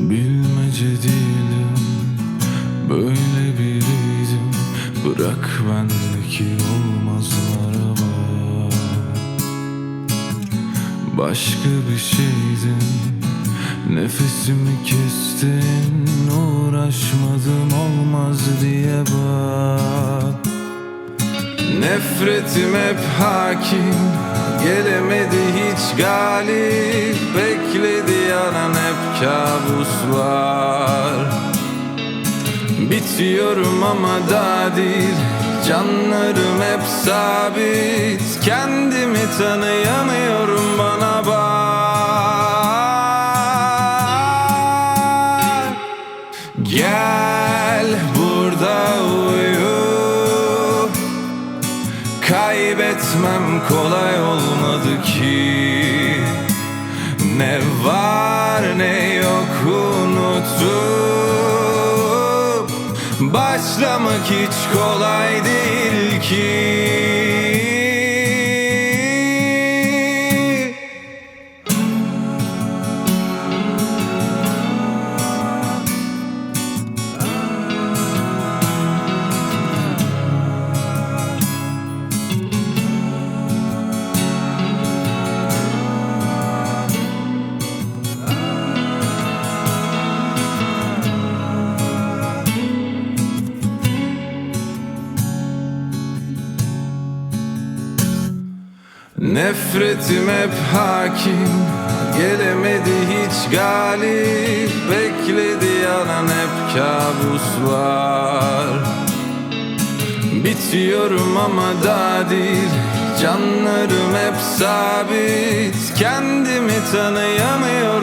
Bilmece değilim Böyle biriydim. Bırak bendeki olmazlara bak Başka bir şeydin Nefesimi kestin Uğraşmadım olmaz diye bak. Nefretim hep hakim Gelemedi hiç galip kabuslar. Bitiyorum ama daha değil Canlarım hep sabit. Kendimi tanıyamıyorum bana bak. Gel burada uyu. Kaybetmem kolay olmadı unutup Başlamak hiç kolay değil ki Nefretim hep hakim Gelemedi hiç galip Bekledi yanan hep kabuslar. Bitiyorum ama daha değil Canlarım hep sabit Kendimi tanıyamıyorum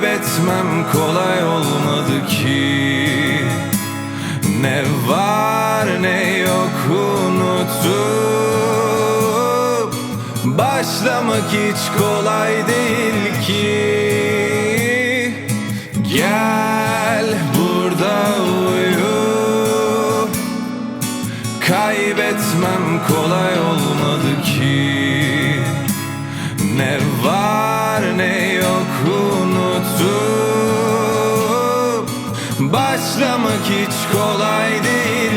Kaybetmem kolay olmadı ki. Ne var ne yok unutup Başlamak hiç kolay değil ki. Gel burada uyu. Kaybetmem kolay olmadı Başlamak hiç kolay değil